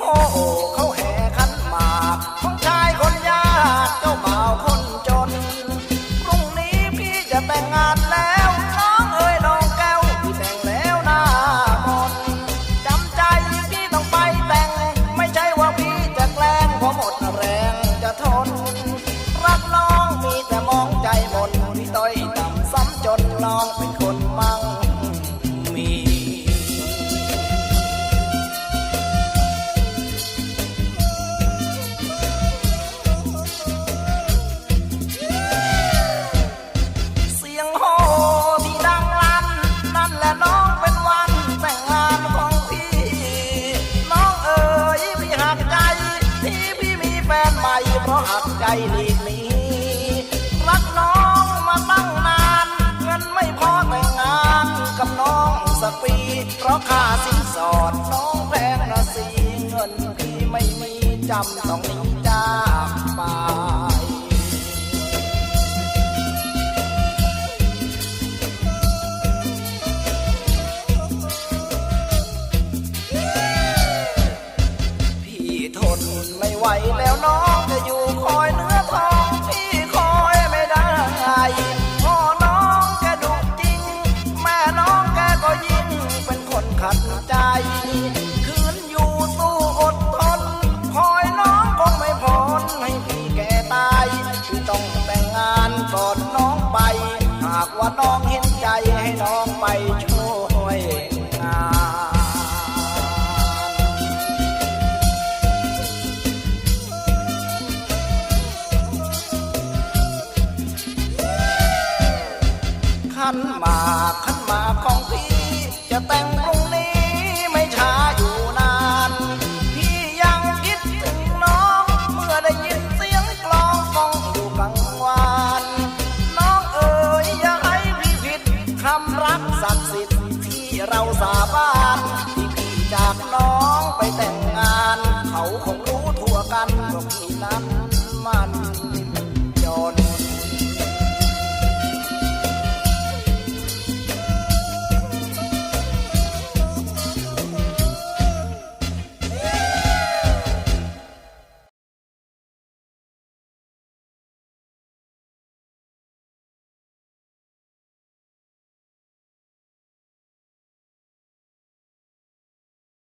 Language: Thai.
โอ้เขาแห่ขันมากของชายคนยากเจ้าคนจนพรุ่งนี้พี่จะแต่งงานแล้ว น้องเอ๋ยน้องแก้วพี่แงแล้วหน้ามนจำใจพี่ต้องไปแต่ง ไม่ใช่ว่าพี่จะแกล้งพรหมดแรงจะทน รักน้องมีแต่มองใจมนพี่ต้อยต่ำซ้ำจนน้องเป็น ราะหักใจหลีกหนีรักน้องมาตั้งนาน เงินไม่พอแต่งงานกับน้องสักปี เพราะค่าสินสอดน้องแพงนะสีเงินพี่ไม่มีจำต้องหนีจ้า สอนน้องไป หากว่าน้องเห็นใจให้น้องไปช่วยงานขันมาขันมาของพี่จะแต่ง ศักดิ์สิทธิ์ที่เราสาบานที่พี่จากน้องไปแต่งงาน เขาคงรู้ทั่วกันว่าพี่นั้น